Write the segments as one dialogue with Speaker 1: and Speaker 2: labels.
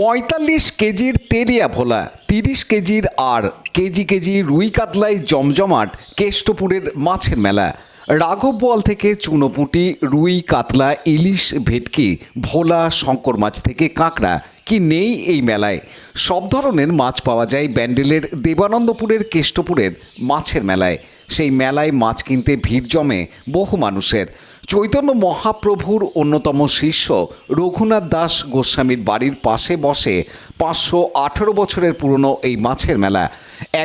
Speaker 1: পঁয়তাল্লিশ কেজির তেরিয়া ভোলা, তিরিশ কেজির আর, কেজি কেজি রুই কাতলায় জমজমাট কেষ্টপুরের মাছের মেলা। রাঘব বোয়াল থেকে চুনোপুঁটি, রুই কাতলা, ইলিশ ভেটকি, ভোলা, শঙ্কর মাছ থেকে কাঁকড়া, কি নেই এই মেলায়? সব ধরনের মাছ পাওয়া যায় ব্যান্ডেলের দেবানন্দপুরের কেষ্টপুরের মাছের মেলায়। সেই মেলায় মাছ কিনতে ভিড় জমে বহু মানুষের। চৈতন্য মহাপ্রভুর অন্যতম শিষ্য রঘুনাথ দাস গোস্বামীর বাড়ির পাশে বসে পাঁচশো আঠেরো বছরের পুরনো এই মাছের মেলা।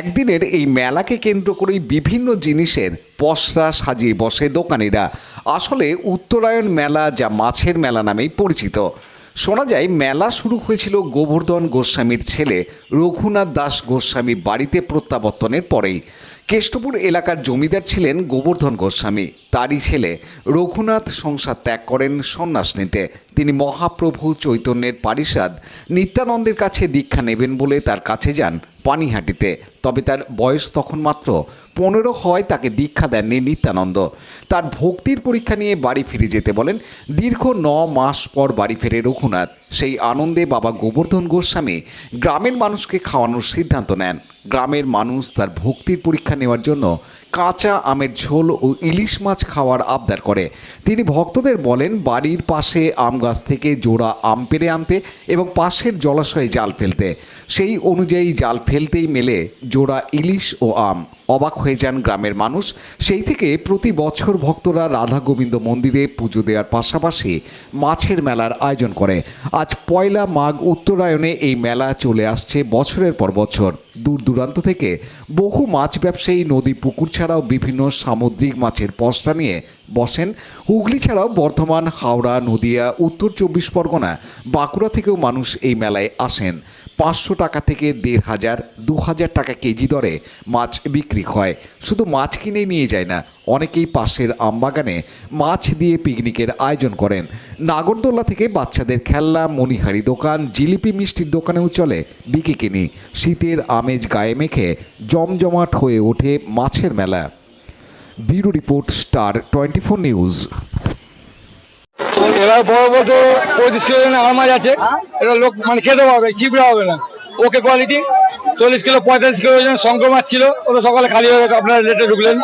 Speaker 1: একদিনের এই মেলাকে কেন্দ্র করেই বিভিন্ন জিনিসের পসরা সাজিয়ে বসে দোকানিরা। আসলে উত্তরায়ণ মেলা যা মাছের মেলা নামেই পরিচিত। শোনা যায়, মেলা শুরু হয়েছিল গোবর্ধন গোস্বামীর ছেলে রঘুনাথ দাস গোস্বামী বাড়িতে প্রত্যাবর্তনের পরেই। কেষ্টপুর এলাকার জমিদার ছিলেন গোবর্ধন গোস্বামী। তারই ছেলে রঘুনাথ সংসার ত্যাগ করেন সন্ন্যাস নিতে তিনি মহাপ্রভু চৈতন্যের পারিষদ। নিত্যানন্দের কাছে দীক্ষা নেবেন বলে তার কাছে যান। পানিহাটিতে। তবে তার বয়স তখন মাত্র পনেরো হয় তাকে দীক্ষা দেননি নিত্যানন্দ। তার ভক্তির পরীক্ষা নিয়ে বাড়ি ফিরে যেতে বলেন দীর্ঘ ন মাস পর বাড়ি ফেরে রঘুনাথ। সেই আনন্দে বাবা গোবর্ধন গোস্বামী গ্রামের মানুষকে খাওয়ানোর সিদ্ধান্ত নেন। গ্রামের মানুষ তার ভক্তির পরীক্ষা নেওয়ার জন্য কাঁচা আমের ঝোল ও ইলিশ মাছ খাওয়ার আবদার করে। তিনি ভক্তদের বলেন, বাড়ির পাশে আম গাছ থেকে জোড়া আম পেরে আনতে এবং পাশের জলাশয়ে জাল ফেলতে। সেই অনুযায়ী জাল ফেলতেই মেলে জোড়া ইলিশ ও আম। অবাক হয়ে যান গ্রামের মানুষ। সেই থেকে প্রতি বছর ভক্তরা রাধা গোবিন্দ মন্দিরে পুজো দেওয়ার পাশাপাশি মাছের মেলার আয়োজন করে। আজ পয়লা মাঘ উত্তরায়ণে এই মেলা চলে আসছে বছরের পর বছর। দূর দূরান্ত থেকে বহু মাছ ব্যবসায়ী, নদী, পুকুর ছাড়াও বিভিন্ন সামুদ্রিক মাছের পসরা নিয়ে বসেন। হুগলি ছাড়াও বর্ধমান, হাওড়া, নদিয়া, উত্তর চব্বিশ পরগনা, বাঁকুড়া থেকেও মানুষ এই মেলায় আসেন। পাঁচশো টাকা থেকে দেড় হাজার, দু হাজার টাকা কেজি দরে মাছ বিক্রি হয়। শুধু মাছ কিনে নিয়ে যায় না, অনেকেই পাশের আমবাগানে মাছ দিয়ে পিকনিকের আয়োজন করেন। নাগরদোল্লা থেকে বাচ্চাদের খেলনা, মণিহারি দোকান, জিলিপি মিষ্টির দোকানেও চলে বিকে কিনি। শীতের আমেজ গায়ে মেখে জমজমাট হয়ে ওঠে মাছের মেলা। Bureau report Star twenty four news.
Speaker 2: এবার বড় বলতে পঁয়ত্রিশ কিলো মাছ আছে, এটা লোক মানে খেতে পাবে চিপড়া হবে না। ওকে কোয়ালিটি চল্লিশ কিলো, পঁয়তাল্লিশ কিলো জন শঙ্কর মাছ ছিল ওটা সকালে খালি হয়ে আপনারা লেটে ঢুকলেন।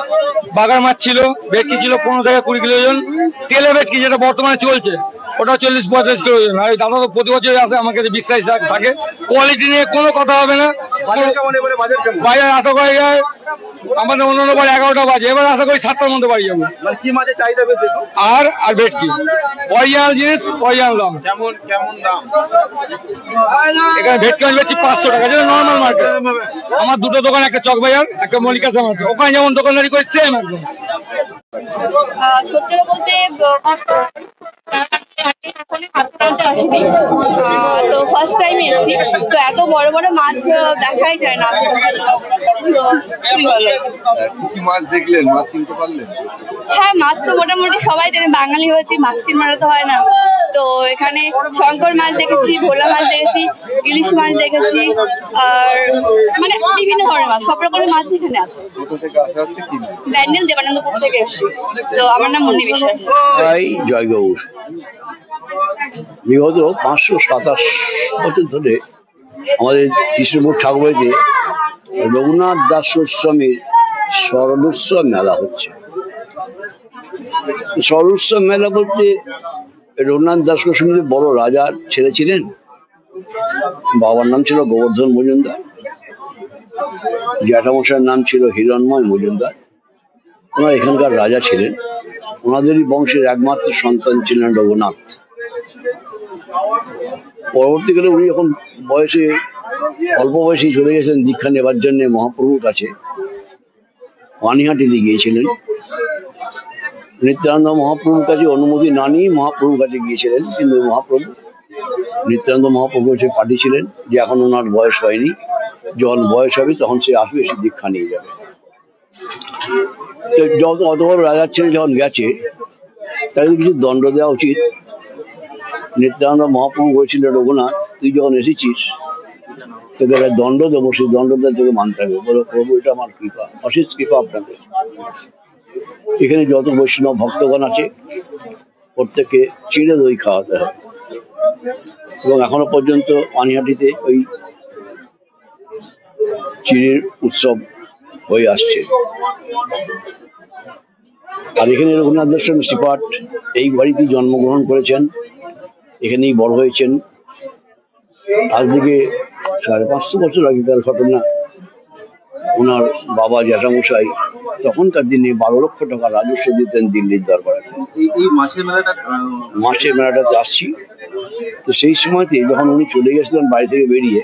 Speaker 2: বাগার মাছ ছিল, ভেটকি ছিল, পনেরো থেকে কুড়ি কিলো জন তেলে ভেটকি যেটা বর্তমানে চলছে ওটা চল্লিশ, পঁয়তাল্লিশ কিলো জন আর দাদা তো প্রতি বছর আসে, আমার কাছে বিশ্বাস থাকে। কোয়ালিটি নিয়ে কোনো কথা হবে না। বাজার আশা করা যায় আমাদের অন্য অন্য বার এগারোটা বাজে এবার আশা করি সাতটার মধ্যে বাড়ি যাব।
Speaker 3: মানে কি মাছের চাহিদা বেশি?
Speaker 2: আর আর ভেটকি অরিজিনাল জিনিস অরিজিনাল দাম।
Speaker 3: কেমন কেমন দাম?
Speaker 2: এখানে ভেটকি মাছ বেচি পাঁচশো টাকা যেটা নর্মাল মার্কেট আমার দুটো দোকান একটা চক বাজার একটা মল্লিকাসা মার্কেট ওখানে যেমন দোকানদারি করে সেম একদম।
Speaker 4: সত্যি হাসপাতালটা আসিনি আহ, তো ফার্স্ট টাইম এসেছি তো এত বড় বড় মাছ দেখাই যায় না তো খুবই ভালো
Speaker 3: কি কি মাছ দেখলেন? মাছ কিনতে পারলেন?
Speaker 4: হ্যাঁ মাছ তো মোটামুটি সবাই জানে বাঙালি হয়েছি মাছ? কিনমারা তো হয় না তো এখানে শঙ্কর মাছ দেখেছি ভোলা মাছ দেখেছি ইলিশ মাছ দেখেছি আর মানে বিভিন্ন ধরনের মাছ সব রকমের মাছ এখানে আছে? ব্যান্ডেল দেবানন্দপুর থেকে এসেছি। তো আমার নাম মুন্নি বিশ্বাস।
Speaker 5: এই জয়গৌর। বিগত পাঁচশো সাতাশ বছর ধরে আমাদের কৃষ্ণপুর ঠাকুরবাড়িতে রঘুনাথ দাস গোস্বামীর স্মরণোৎসব মেলা হচ্ছে। স্মরণোৎসব মেলা বলতে রঘুনাথ দাস গোস্বামী যে বড় রাজার ছেলে ছিলেন। বাবার নাম ছিল গোবর্ধন মজুমদার। জ্যাঠামশাইয়ের নাম ছিল হিরণময় মজুমদার। ওনারা এখানকার রাজা ছিলেন। ওনাদেরই বংশের একমাত্র সন্তান ছিলেন রঘুনাথ। পরবর্তীকালে উনি যখন বয়সে, অল্প বয়সে চলে গেছেন দীক্ষা নেবার জন্য মহাপ্রভুর কাছে। পানিহাটিতে গিয়েছিলেন। নিত্যানন্দ মহাপ্রভুর কাছে অনুমতি না নিয়ে মহাপ্রভুর কাছে গিয়েছিলেন, কিন্তু মহাপ্রভু নিত্যানন্দ মহাপ্রভু সে পাঠিয়েছিলেন যে এখন ওনার বয়স হয়নি। যখন বয়স হবে তখন সে আসবে, সে দীক্ষা নিয়ে যাবে। তো যত অত বড় রাজার ছেলে যখন গেছে, তাদের কিছু দণ্ড দেওয়া উচিত। নিত্যানন্দ মহাপ্রভু বলেছিল রঘুনাথ, তুই যখন এসেছিস, তোকে একটা দণ্ড দেবো, সেই দণ্ডটা তোকে মানতে হবে। বলো, প্রভু, এটা আমার কৃপা, অশেষ কৃপা আপনাদের। এখানে যত বৈষ্ণব ভক্তগণ আছে, প্রত্যেককে চিড়ে দই খাওয়াতে হবে। এবং এখনও পর্যন্ত পানিহাটিতে ওই চিড়ের উৎসব হয়ে আসছে। আর এখানে রঘুনাথ দর্শন শ্রীপাঠ এই বাড়িতেই জন্মগ্রহণ করেছেন। এখানেই বড় হয়েছেন। আজ থেকে সাড়ে পাঁচশো বছর আগেকার ঘটনা। ওনার বাবা জ্যাঠামশাই তখনকার দিনে বারো লক্ষ টাকা রাজস্ব দিতেন দিল্লির দরবারে।
Speaker 3: এই মাছের মেলাটা
Speaker 5: মাছের মেলাটাতে আসছি। তো সেই সময়তে যখন উনি চলে গেছিলেন বাড়ি থেকে বেরিয়ে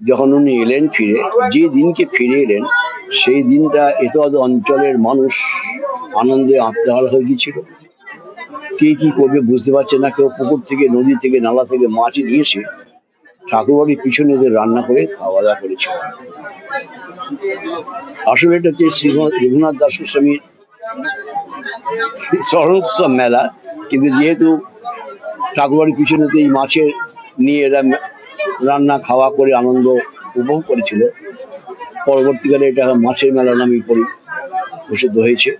Speaker 5: যখন উনি এলেন ফিরে যে দিনকে ফিরে এলেন সেই দিনটা এত অঞ্চলের মানুষ আনন্দে আত্মহারা হয়ে গিয়েছিল। কে কি করবে বুঝতে পারছে না। কেউ পুকুর থেকে, নদী থেকে, নালা থেকে মাছ নিয়ে এসে ঠাকুরবাড়ির পিছনে এদের রান্না করে খাওয়া দাওয়া করেছিল আসলে এটা হচ্ছে শ্রী রঘুনাথ দাস গোস্বামীর স্মরণোৎসব মেলা। কিন্তু যেহেতু ঠাকুরবাড়ির পিছনেতে এই মাছের নিয়ে এরা রান্না, খাওয়া করে আনন্দ উপভোগ করেছিল, পরবর্তীকালে এটা মাছের মেলা নামে পরি, প্রসিদ্ধ হয়েছে।